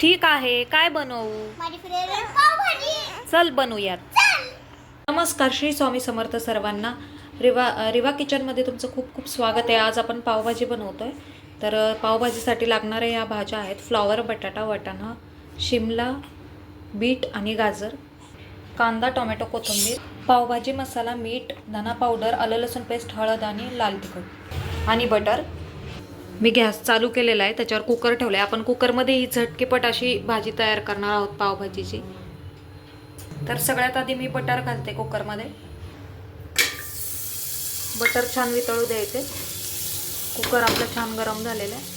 ठीक आहे काय बनवू? चल बनवूयात. नमस्कार श्री स्वामी समर्थ सर्वांना. रिवा रिवा किचनमध्ये तुमचं खूप खूप स्वागत आहे. आज आपण पावभाजी बनवतो आहे तर पावभाजीसाठी लागणाऱ्या या भाज्या आहेत फ्लॉवर बटाटा वाटाणा शिमला बीट आणि गाजर कांदा टोमॅटो कोथिंबीर पावभाजी मसाला मीठ धना पावडर आलं लसूण पेस्ट हळद आणि लाल तिखट आणि बटर. मी गॅस चालू केलेला आहे त्याच्यावर कुकर ठेवला आहे आपण कुकरमध्ये ही झटकेपट अशी भाजी तयार करणार आहोत पावभाजीची. तर सगळ्यात आधी मी बटर घालते कुकरमध्ये बटर छान वितळू द्यायचे कुकर आपलं छान गरम झालेलं आहे.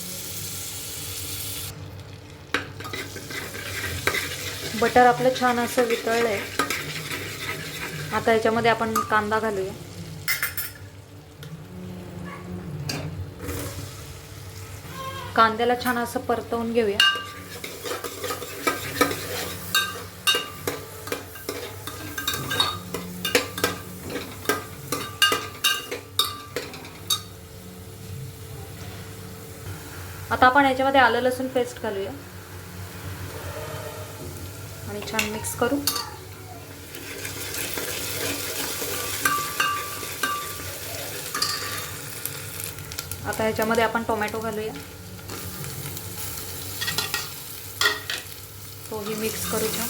बटर आपलं छान असं वितळलं आहे आता याच्यामध्ये आपण कांदा घालूया. कांद्याला छान असं परतवून घेऊया. आता आपण याच्यामध्ये आलं लसूण पेस्ट घालूया. आणि छान मिक्स करू. आता ह्याच्यामध्ये आपण टोमॅटो घालूया. तोही मिक्स करू छान.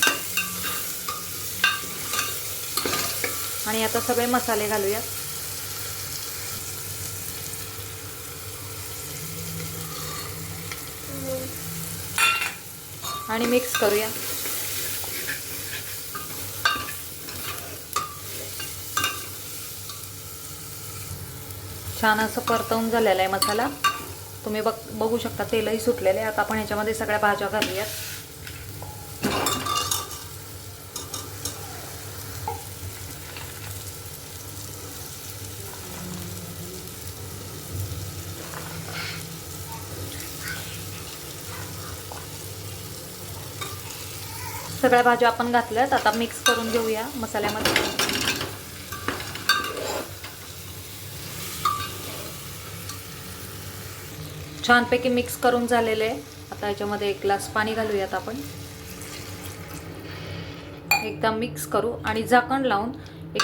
आणि आता सगळे मसाले घालूया आणि मिक्स करूया. छान असं परतवून झालेला आहे मसाला. तुम्ही बघ बघू शकता तेलही सुटलेलं आहे. आता आपण ह्याच्यामध्ये सगळ्या भाज्या घालूयात. सगळ्या भाज्या आपण घातल्यात. आता मिक्स करून घेऊया मसाल्यामध्ये. छानपैकी मिक्स करून झालेले आहे. आता याच्यामध्ये एक ग्लास पाणी घालूयात आपण. एकदा मिक्स करू आणि झाकण लावून एक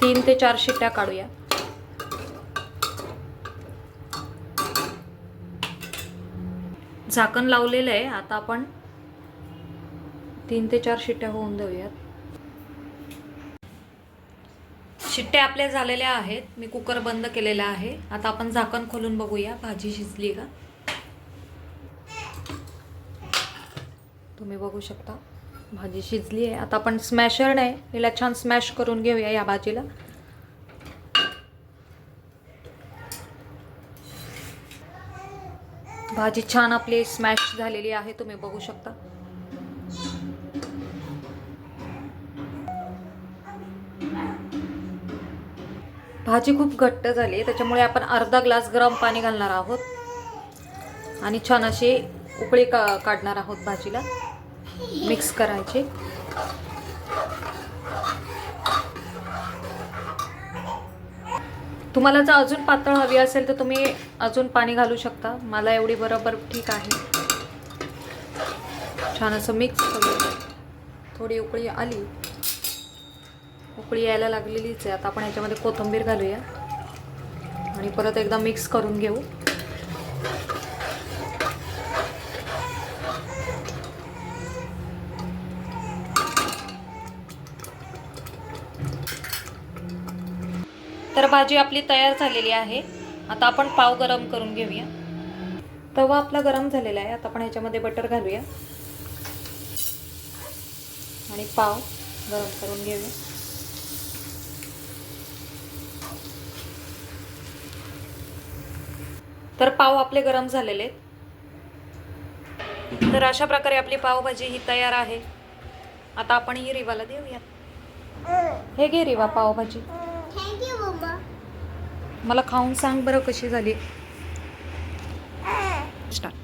तीन ते चार शिट्ट्या काढूया. झाकण लावलेलं आहे. आता आपण तीन ते चार शिट्ट्या होऊन देऊयात शिट्ट्या आपल्या झालेल्या आहेत. मी कुकर बंद केलेला आहे. आता आपण झाकण खोलून बघूया. भाजी शिजली का? तुम्ही बघू शकता. भाजी शिजली आहे. आता आपण स्मॅशर नाही हिला छान स्मॅश करून घेऊया या भाजीला. भाजी छान आपली स्मॅश झालेली आहे. तुम्ही बघू शकता. भाजी खूप घट्ट झाली आहे त्याच्यामुळे आपण अर्धा ग्लास गरम पाणी घालणार आहोत. आणि छान अशी उकळी का काढणार आहोत भाजीला. मिक्स करायची. तुम्हाला जर अजून पातळ हवी असेल तर तुम्ही अजून पाणी घालू शकता. मला एवढी बरोबर ठीक आहे. छान असं मिक्स करू थोडी उकळी आली. उकळी यायला लागलेलीच आहे. आता आपण याच्यामध्ये कोथिंबीर घालूया. आणि परत एकदा मिक्स करून घेऊ. तर भाजी आपली तयार झालेली आहे. आता आपण पाव गरम करून घेऊया. तवा आपला गरम झालेला आहे. आता आपण ह्याच्यामध्ये बटर घालूया. आणि पाव गरम करून घेऊया. तर पाव आपले गरम झालेले. आहेत तर अशा प्रकारे आपली पावभाजी ही तयार आहे. आता आपण ही रिवाला देऊयात. हे घे रिवा पावभाजी. मला खाऊन सांग बरं कशी झाली. स्टार्ट